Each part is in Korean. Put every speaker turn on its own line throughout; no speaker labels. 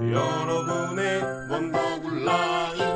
여러분의 원더굴 라이프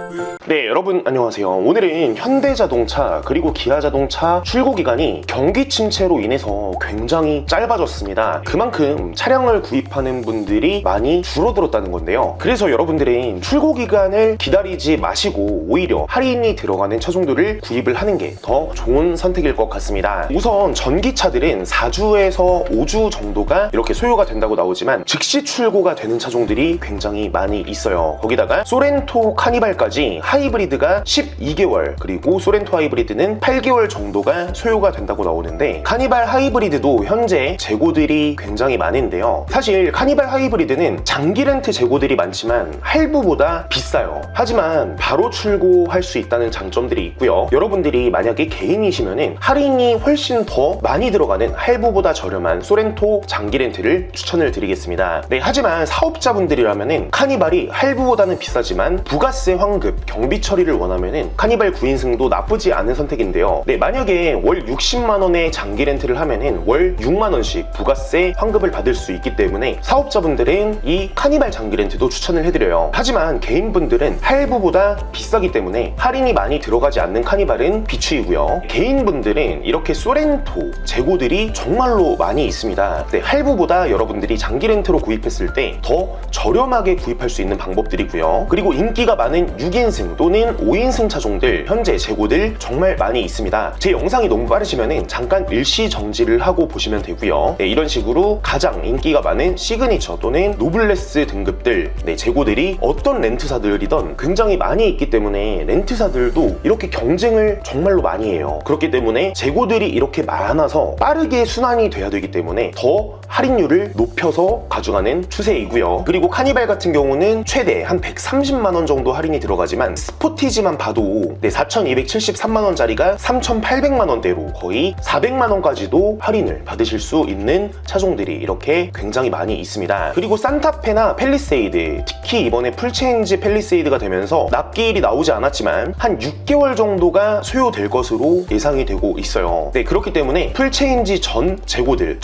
네, 여러분 안녕하세요. 오늘은 현대자동차 그리고 기아자동차 출고 기간이 경기 침체로 인해서 굉장히 짧아졌습니다. 그만큼 차량을 구입하는 분들이 많이 줄어들었다는 건데요. 그래서 여러분들은 출고 기간을 기다리지 마시고 오히려 할인이 들어가는 차종들을 구입을 하는 게 더 좋은 선택일 것 같습니다. 우선 전기차들은 4주에서 5주 정도가 이렇게 소요가 된다고 나오지만 즉시 출고가 되는 차종들이 굉장히 많이 있어요. 거기다가 소렌토 카니발까지 하이브리드가 12개월 그리고 소렌토 하이브리드는 8개월 정도가 소요가 된다고 나오는데 카니발 하이브리드도 현재 재고들이 굉장히 많은데요. 사실 카니발 하이브리드는 장기 렌트 재고들이 많지만 할부보다 비싸요. 하지만 바로 출고할 수 있다는 장점들이 있고요. 여러분들이 만약에 개인이시면은 할인이 훨씬 더 많이 들어가는 할부보다 저렴한 소렌토 장기 렌트를 추천을 드리겠습니다. 네, 하지만 사업자분들이라면은 카니발이 할부보다는 비싸지만 부가세 환급, 경비 처리를 원하면은 카니발 9인승도 나쁘지 않은 선택인데요. 네, 만약에 월 60만 원의 장기 렌트를 하면은 월 6만 원씩 부가세 환급을 받을 수 있기 때문에 사업자분들은 이 카니발 장기 렌트도 추천을 해드려요. 하지만 개인분들은 할부보다 비싸기 때문에 할인이 많이 들어가지 않는 카니발은 비추이고요. 개인분들은 이렇게 소렌토 재고들이 정말로 많이 있습니다. 네, 할부보다 여러분들이 장기 렌트로 구입했을 때 더 저렴하게 구입할 수 있는 방법들이고요. 그리고 인기가 많은 6인승 또는 5인승 차종들 현재 재고들 정말 많이 있습니다. 제 영상이 너무 빠르시면 잠깐 일시 정지를 하고 보시면 되고요. 네, 이런 식으로 가장 인기가 많은 시그니처 또는 노블레스 등급들 네, 재고들이 어떤 렌트사들이던 굉장히 많이 있기 때문에 렌트사들도 이렇게 경쟁을 정말로 많이 해요. 그렇기 때문에 재고들이 이렇게 많아서 빠르게 순환이 돼야 되기 때문에 더 할인율을 높여서 가져가는 추세이고요. 그리고 카니발 같은 경우는 최대 한 130만 원 정도 할인이 들어가지만 스포티지만 봐도 네, 4,273만 원짜리가 3,800만 원대로 거의 400만 원까지도 할인을 받으실 수 있는 차종들이 이렇게 굉장히 많이 있습니다. 그리고 산타페나 펠리세이드, 특히 이번에 풀체인지 펠리세이드가 되면서 납기일이 나오지 않았지만 한 6개월 정도가 소요될 것으로 예상이 되고 있어요. 네, 그렇기 때문에 풀체인지 전 재고들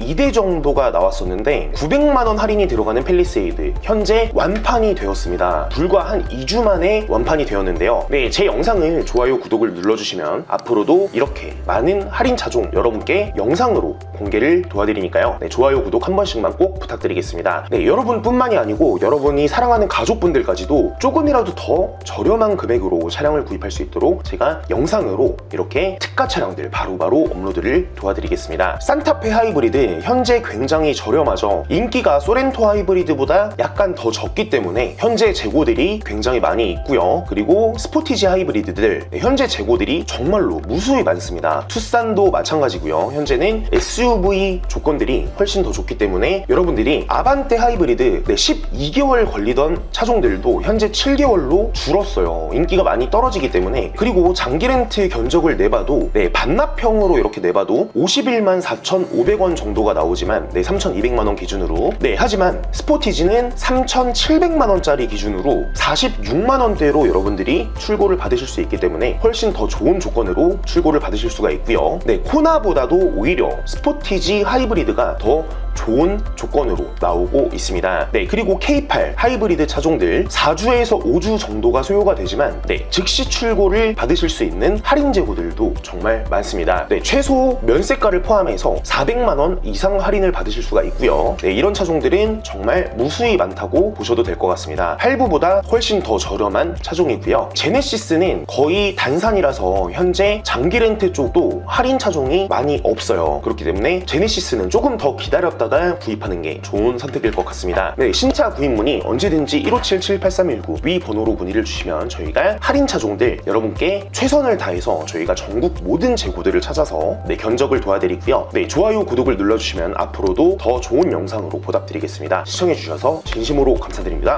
1972대 정도가 나왔었는데 900만 원 할인이 들어가는 펠리세이드 현재 완판이 되었습니다. 불과 한 2주 만에 완판이 되었는데요. 네, 제 영상을 좋아요, 구독을 눌러주시면 앞으로도 이렇게 많은 할인 차종 여러분께 영상으로 공개를 도와드리니까요. 네, 좋아요, 구독 한 번씩만 꼭 부탁드리겠습니다. 네, 여러분뿐만이 아니고 여러분이 사랑하는 가족분들까지도 조금이라도 더 저렴한 금액으로 차량을 구입할 수 있도록 제가 영상으로 이렇게 특가 차량들 바로바로 업로드를 도와드리겠습니다. 산타페 하이브리드 현재 굉장히 저렴하죠. 인기가 소렌토 하이브리드보다 약간 더 적기 때문에 현재 재고들이 굉장히 많이 있고요. 그리고 스포티지 하이브리드들 네, 현재 재고들이 정말로 무수히 많습니다. 투싼도 마찬가지고요. 현재는 SUV 조건들이 훨씬 더 좋기 때문에 여러분들이 아반떼 하이브리드 네, 12개월 걸리던 차종들도 현재 7개월로 줄었어요. 인기가 많이 떨어지기 때문에 그리고 장기 렌트 견적을 내봐도 네, 반납형으로 이렇게 내봐도 51만 4,500원 정도 가 나오지만 네, 3,200만 원 기준으로 네, 하지만 스포티지는 3,700만 원짜리 기준으로 46만 원대로 여러분들이 출고를 받으실 수 있기 때문에 훨씬 더 좋은 조건으로 출고를 받으실 수가 있고요. 네, 코나보다도 오히려 스포티지 하이브리드가 더 좋은 조건으로 나오고 있습니다. 네, 그리고 K8 하이브리드 차종들 4주에서 5주 정도가 소요가 되지만 네, 즉시 출고를 받으실 수 있는 할인 재고들도 정말 많습니다. 네, 최소 면세가를 포함해서 400만 원 이상 할인을 받으실 수가 있고요. 네, 이런 차종들은 정말 무수히 많다고 보셔도 될 것 같습니다. 할부보다 훨씬 더 저렴한 차종이고요. 제네시스는 거의 단산이라서 현재 장기 렌트 쪽도 할인 차종이 많이 없어요. 그렇기 때문에 제네시스는 조금 더 기다 렸다가 구입하는 게 좋은 선택일 것 같습니다. 네, 신차 구입 문의 언제든지 1577-8319 위 번호로 문의를 주시면 저희가 할인 차종들 여러분께 최선을 다해서 저희가 전국 모든 재고들을 찾아서 네, 견적을 도와드리고요. 네, 좋아요, 구독을 눌러주시면 앞으로도 더 좋은 영상으로 보답드리겠습니다. 시청해주셔서 진심으로 감사드립니다.